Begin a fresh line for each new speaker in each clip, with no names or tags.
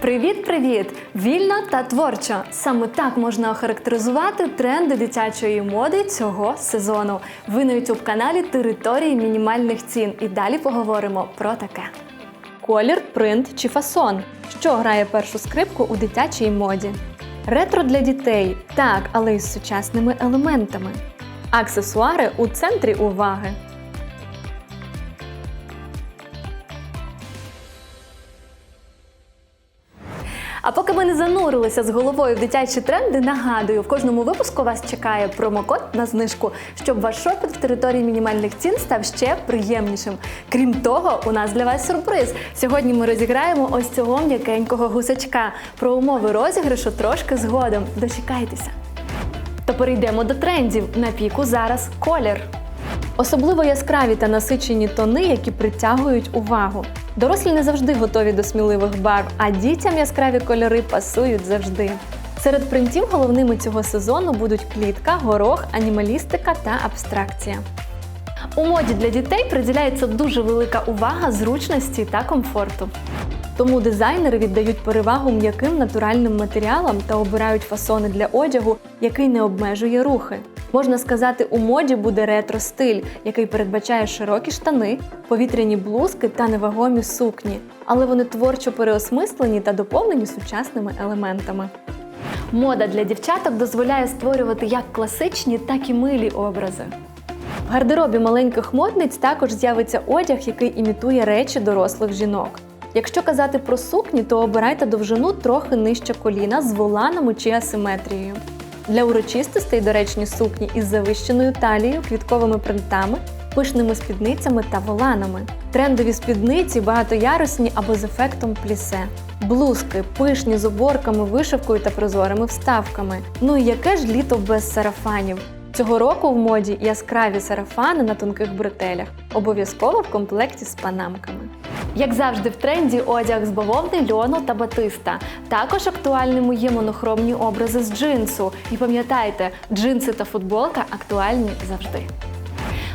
Привіт-привіт! Вільно та творчо. Саме так можна охарактеризувати тренди дитячої моди цього сезону. Ви на youtube каналі Території мінімальних цін. І далі поговоримо про таке. Колір, принт чи фасон. Що грає першу скрипку у дитячій моді? Ретро для дітей, так, але із сучасними елементами. Аксесуари у центрі уваги. А поки ми не занурилися з головою в дитячі тренди, нагадую, в кожному випуску вас чекає промокод на знижку, щоб ваш шопінг в території мінімальних цін став ще приємнішим. Крім того, у нас для вас сюрприз. Сьогодні ми розіграємо ось цього м'якенького гусачка. Про умови розіграшу трошки згодом. Дочекайтеся. То перейдемо до трендів. На піку зараз колір. Особливо яскраві та насичені тони, які притягують увагу. Дорослі не завжди готові до сміливих барв, а дітям яскраві кольори пасують завжди. Серед принтів головними цього сезону будуть клітка, горох, анімалістика та абстракція. У моді для дітей приділяється дуже велика увага зручності та комфорту. Тому дизайнери віддають перевагу м'яким натуральним матеріалам та обирають фасони для одягу, який не обмежує рухи. Можна сказати, у моді буде ретро-стиль, який передбачає широкі штани, повітряні блузки та невагомі сукні, але вони творчо переосмислені та доповнені сучасними елементами. Мода для дівчаток дозволяє створювати як класичні, так і милі образи. В гардеробі маленьких модниць також з'явиться одяг, який імітує речі дорослих жінок. Якщо казати про сукні, то обирайте довжину трохи нижче коліна з воланами чи асиметрією. Для урочистостей доречні сукні із завищеною талією, квітковими принтами, пишними спідницями та воланами. Трендові спідниці багатоярусні або з ефектом плісе. Блузки, пишні з оборками, вишивкою та прозорими вставками. Ну і яке ж літо без сарафанів? Цього року в моді яскраві сарафани на тонких бретелях, обов'язково в комплекті з панамками. Як завжди, в тренді одяг з бавовни, льону та батиста. Також актуальними є монохромні образи з джинсу. І пам'ятайте, джинси та футболка актуальні завжди.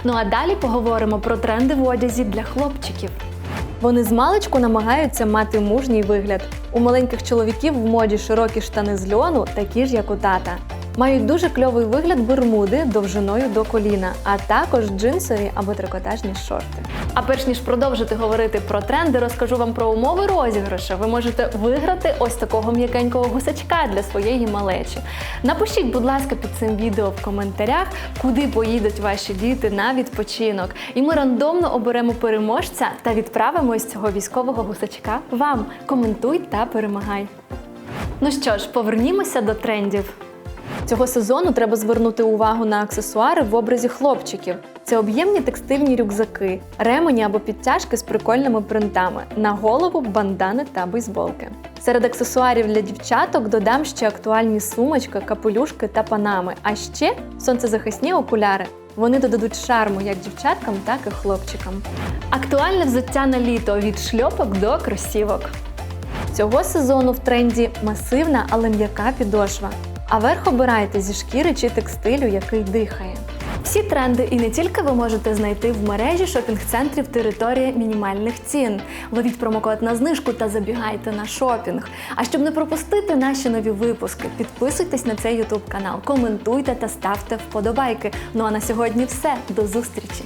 Ну а далі поговоримо про тренди в одязі для хлопчиків. Вони з маличку намагаються мати мужній вигляд. У маленьких чоловіків в моді широкі штани з льону, такі ж як у тата. Мають дуже кльовий вигляд бермуди довжиною до коліна, а також джинсові або трикотажні шорти. А перш ніж продовжити говорити про тренди, розкажу вам про умови розіграшу. Ви можете виграти ось такого м'якенького гусачка для своєї малечі. Напишіть, будь ласка, під цим відео в коментарях, куди поїдуть ваші діти на відпочинок. І ми рандомно оберемо переможця та відправимо ось цього військового гусачка вам. Коментуй та перемагай. Ну що ж, повернімося до трендів. Цього сезону треба звернути увагу на аксесуари в образі хлопчиків. Це об'ємні текстильні рюкзаки, ремені або підтяжки з прикольними принтами на голову, бандани та бейсболки. Серед аксесуарів для дівчаток додам ще актуальні сумочки, капелюшки та панами, а ще сонцезахисні окуляри. Вони додадуть шарму як дівчаткам, так і хлопчикам. Актуальне взуття на літо від шльопок до кросівок. Цього сезону в тренді масивна, але м'яка підошва. А верх обирайте зі шкіри чи текстилю, який дихає. Всі тренди і не тільки ви можете знайти в мережі шопінг-центрів території мінімальних цін. Ловіть промокод на знижку та забігайте на шопінг. А щоб не пропустити наші нові випуски, підписуйтесь на цей YouTube канал, коментуйте та ставте вподобайки. Ну а на сьогодні все. До зустрічі!